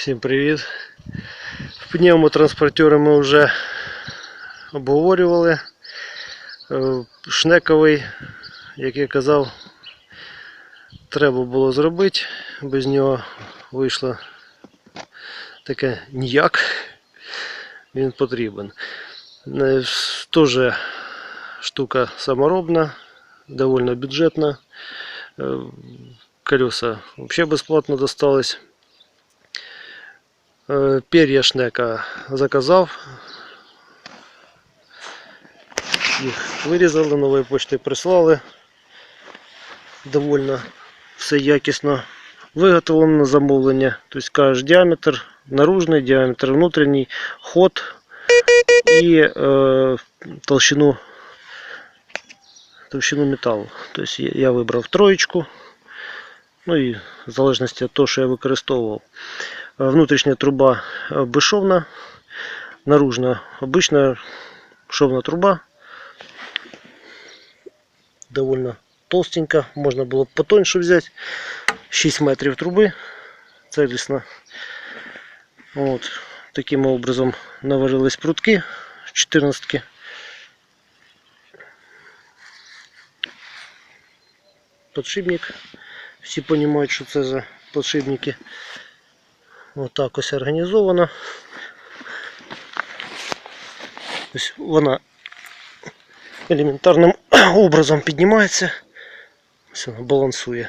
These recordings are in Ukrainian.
Всім привіт. Пневмотранспортери ми вже обговорювали. Е, Шнековий, як я казав, треба було зробити. Без нього вийшло таке ніяк. Він потрібен. Е, Теж штука саморобна, довольно бюджетна. Е, Колеса взагалі безплатно достались. Е, Пер'я шнека заказав. Їх вирізали, нової почти прислали. Довольно все якісно виготовлено на замовлення. Тобто кажеш діаметр, наружний діаметр, внутрішній, ход і е, толщину, толщину металу. Тобто я- я вибрав троєчку. Ну і в залежності від того, що я використовував. Е, Внутрішня труба е, безшовна, наружна обична шовна труба. Довольно толстенька, можна було б потоньше взяти. 6 метрів труби целісно. От. Таким образом наварились прутки 14. Подшипник. Всі розуміють, що це за подшипники. Отак ось організовано. Ось вона елементарним образом піднімається. Ось вона балансує.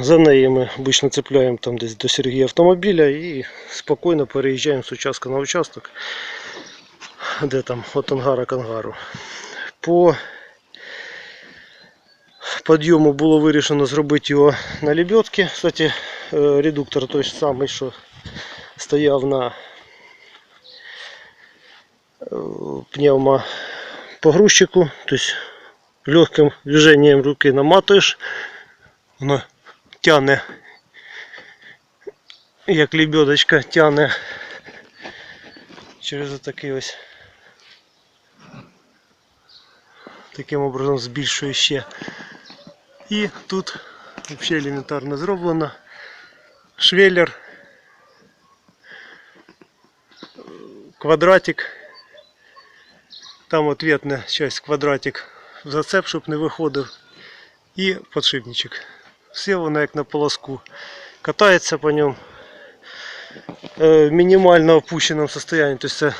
За неї ми обично цепляємо там десь до Сергія автомобіля і спокійно переїжджаємо з участка на участок, де там від ангара к ангару. По підйому було вирішено зробити його на лебедки. Кстати, е, редуктор той ж самий, що стояв на е, пневмопогрузчику. Тобто легким движенням руки наматуєш, воно тягне, як лебедочка тягне через отакий ось таким образом збільшує ще. І тут взагалі елементарно зроблено. Швеллер, квадратик. Там ответна часть квадратик в зацеп, щоб не виходив. І подшипничок. Все воно як на полоску. Катається по ньому. Е, в мінімально опущеному состоянии. Тобто це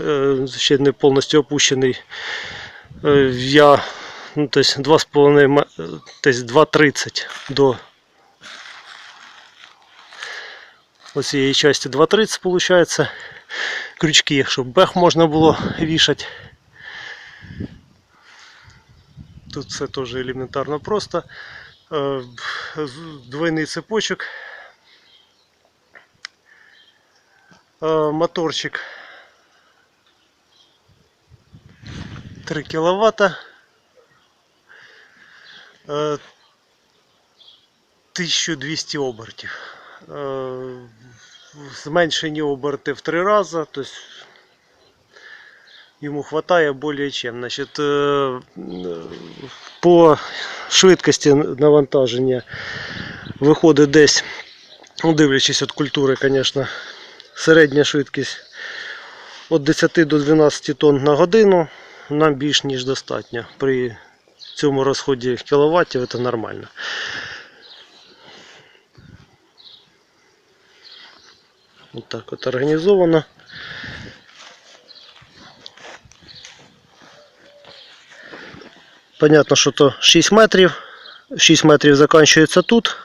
е, ще не повністю опущений. Е, я ну, то есть 2,5, ма- е, то есть 2,30 до оцієї часті 2,30 получается. Крючки, щоб бех можна було вішати. Тут все теж елементарно просто. З- Двойний цепочок. Е, Моторчик 3 киловатта. Е, 1200 обертів. Е, Зменшені оберти в три рази, тобто йому вистачає більше чим. Значить, е, е, по швидкості навантаження виходить десь, ну, дивлячись від культури, звісно, середня швидкість від 10 до 12 тонн на годину. Нам більш ніж достатньо. При цьому розході кіловатів це нормально. Ось так от організовано. Понятно, що то 6 метрів. 6 метрів закінчується тут.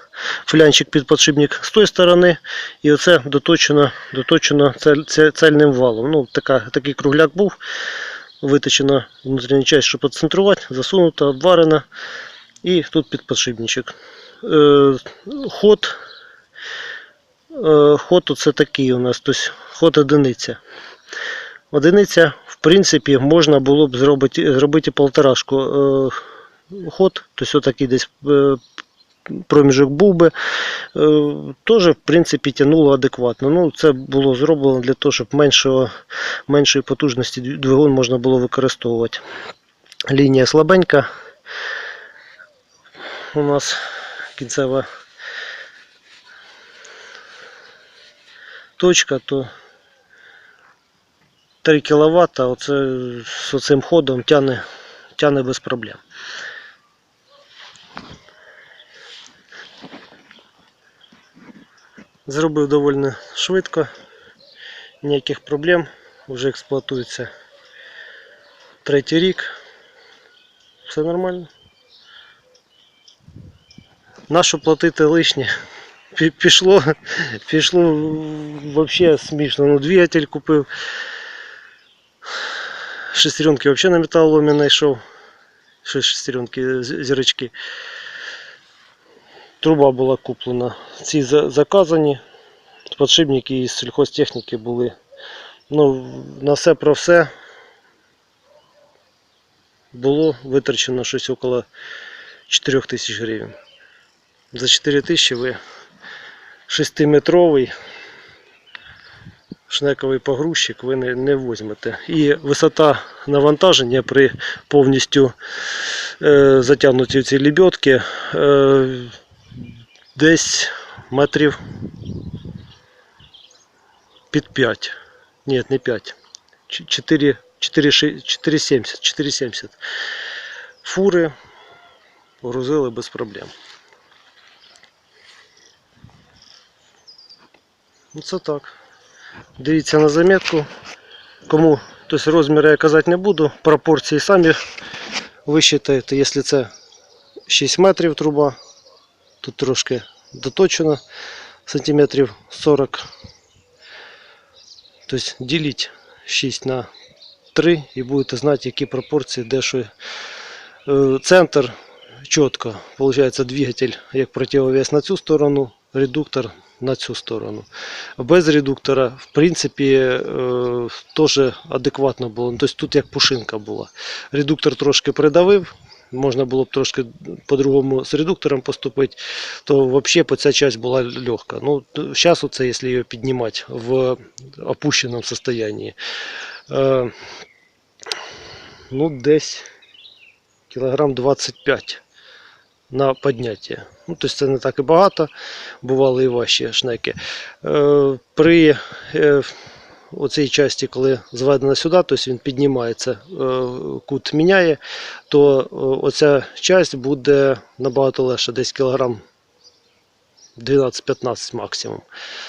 Флянчик під подшипник з тої сторони. І оце доточено, доточено цель- цельним валом. Ну, така, такий кругляк був. Виточена внутрішня частина, щоб поцентрувати, засунута, обварена. І тут підподшипничок. Е, ход. Е, ход оце такий у нас, тобто ход одиниця. Одиниця, в принципі, можна було б зробити, зробити полторашку. Е, ход, тобто отакий десь проміжок був би, е, теж, в принципі, тягнуло адекватно. Ну, це було зроблено для того, щоб меншого, меншої потужності двигун можна було використовувати. Лінія слабенька. У нас кінцева точка, то 3 кВт, оце з цим ходом тяне, тяне без проблем. Зробив доволі швидко, ніяких проблем, вже експлуатується третій рік. Все нормально. Нащо платити лишнє? Пішло, пішло взагалі смішно. Ну, двигатель купив. Шестеренки взагалі на металоломі знайшов. Шестеренки, зірочки. Труба була куплена. Ці заказані. Подшипники із сільхозтехніки були. Ну, на все про все було витрачено щось около 4 тисяч гривень. За 4 тисячі ви 6-метровий шнековий погрузчик ви не, не візьмете. І висота навантаження при повністю е, затягнутій цій лебедки е, десь метрів під 5. Ні, не 5. 4, 4, 4,70. 4,70. Фури погрузили без проблем. Ну це так. Дивіться на заметку. Кому тобто розміри я казати не буду, пропорції самі висчитаєте. Якщо це 6 метрів труба, тут трошки доточено сантиметрів 40. Тобто діліть 6 на 3 і будете знати, які пропорції, де що. Е, Центр чітко. Получається двигатель як противовес на цю сторону, редуктор на цю сторону. Без редуктора, в принципі, е, теж адекватно було. Тобто тут як пушинка була. Редуктор трошки придавив. Можна було б трошки по-другому з редуктором поступити, то взагалі ця часть була легка. Ну, зараз оце, якщо її піднімати в опущеному состоянии, е, ну, десь кілограм 25 на підняття. Ну, тобто це не так і багато, бували і важчі шнеки. Е, при е, оцій часті, коли зведено сюди, тобто він піднімається, е, кут міняє, то е, оця часть буде набагато легше, десь кілограм 12-15 максимум.